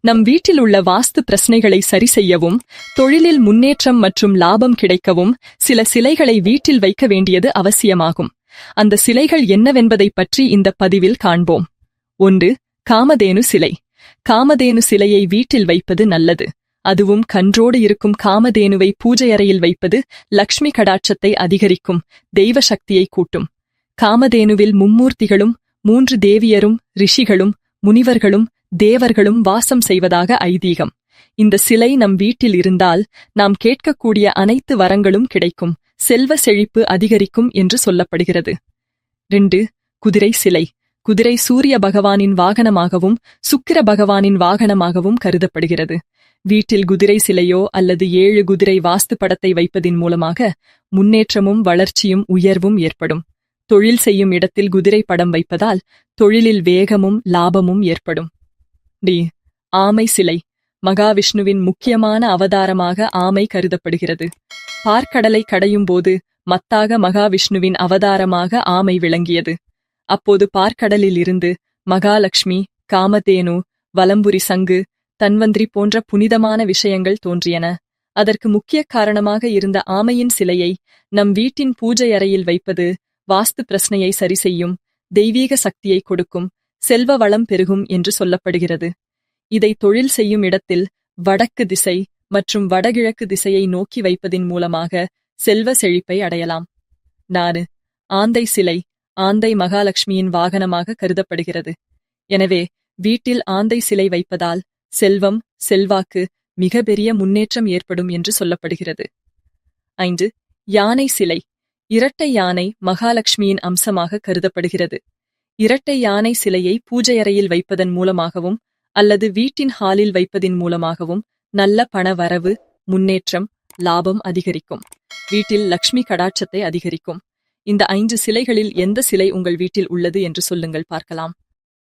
நம் வீட்டில் உள்ள வாஸ்து பிரச்சனைகளை சரி செய்யவும் தொழிலில் முன்னேற்றம் மற்றும் லாபம் கிடைக்கவும் சில சிலைகளை வீட்டில் வைக்க வேண்டியது அவசியமாகும். அந்த சிலைகள் என்னவென்பதைப் பற்றி இந்த பதிவில் காண்போம். ஒன்று காமதேனு சிலை. காமதேனு சிலையை வீட்டில் வைப்பது நல்லது. அதுவும் கன்றோடு இருக்கும் காமதேனுவை பூஜை அறையில் வைப்பது லக்ஷ்மி கடாட்சத்தை அதிகரிக்கும் தெய்வ சக்தியை கூட்டும். காமதேனுவில் மும்மூர்த்திகளும் மூன்று தேவியரும் ரிஷிகளும் முனிவர்களும் தேவர்களும் வாசம் செய்வதாக ஐதீகம். இந்த சிலை நம் வீட்டில் இருந்தால் நாம் கேட்கக்கூடிய அனைத்து வரங்களும் கிடைக்கும். செல்வ செழிப்பு அதிகரிக்கும் என்று சொல்லப்படுகிறது. ரெண்டு குதிரை சிலை. குதிரை சூரிய பகவானின் வாகனமாகவும் சுக்கிர பகவானின் வாகனமாகவும் கருதப்படுகிறது. வீட்டில் குதிரை சிலையோ அல்லது ஏழு குதிரை வாஸ்து படத்தை வைப்பதின் மூலமாக முன்னேற்றமும் வளர்ச்சியும் உயர்வும் ஏற்படும். தொழில் செய்யும் இடத்தில் குதிரை படம் வைப்பதால் தொழிலில் வேகமும் லாபமும் ஏற்படும். டி. ஆமை சிலை. மகாவிஷ்ணுவின் முக்கியமான அவதாரமாக ஆமை கருதப்படுகிறது. பார்க்கடலை கடையும் போது மத்தாக மகாவிஷ்ணுவின் அவதாரமாக ஆமை விளங்கியது. அப்போது பார்க்கடலில் இருந்து மகாலட்சுமி காமதேனு வலம்புரி சங்கு தன்வந்திரி போன்ற புனிதமான விஷயங்கள் தோன்றியன. அதற்கு முக்கிய காரணமாக இருந்த ஆமையின் சிலையை நம் வீட்டின் பூஜை அறையில் வைப்பது வாஸ்து பிரச்சனையை சரி செய்யும் தெய்வீக சக்தியை கொடுக்கும் செல்வ வளம் பெருகும் என்று சொல்லப்படுகிறது. இதை தொழில் செய்யும் இடத்தில் வடக்கு திசை மற்றும் வடகிழக்கு திசையை நோக்கி வைப்பதின் மூலமாக செல்வ செழிப்பை அடையலாம். நாறு. ஆந்தை சிலை ஆந்தை மகாலட்சுமியின் வாகனமாக கருதப்படுகிறது. எனவே வீட்டில் ஆந்தை சிலை வைப்பதால் செல்வம் செல்வாக்கு மிக பெரிய முன்னேற்றம் ஏற்படும் என்று சொல்லப்படுகிறது. ஐந்து. யானை சிலை. இரட்டை யானை மகாலட்சுமியின் அம்சமாக கருதப்படுகிறது. இரட்டை யானை சிலையை பூஜை அறையில் வைப்பதன் மூலமாகவும் அல்லது வீட்டின் ஹாலில் வைப்பதின் மூலமாகவும் நல்ல பண வரவு முன்னேற்றம் லாபம் அதிகரிக்கும். வீட்டில் லக்ஷ்மி கடாட்சத்தை அதிகரிக்கும். இந்த ஐந்து சிலைகளில் எந்த சிலை உங்கள் வீட்டில் உள்ளது என்று சொல்லுங்கள் பார்க்கலாம்.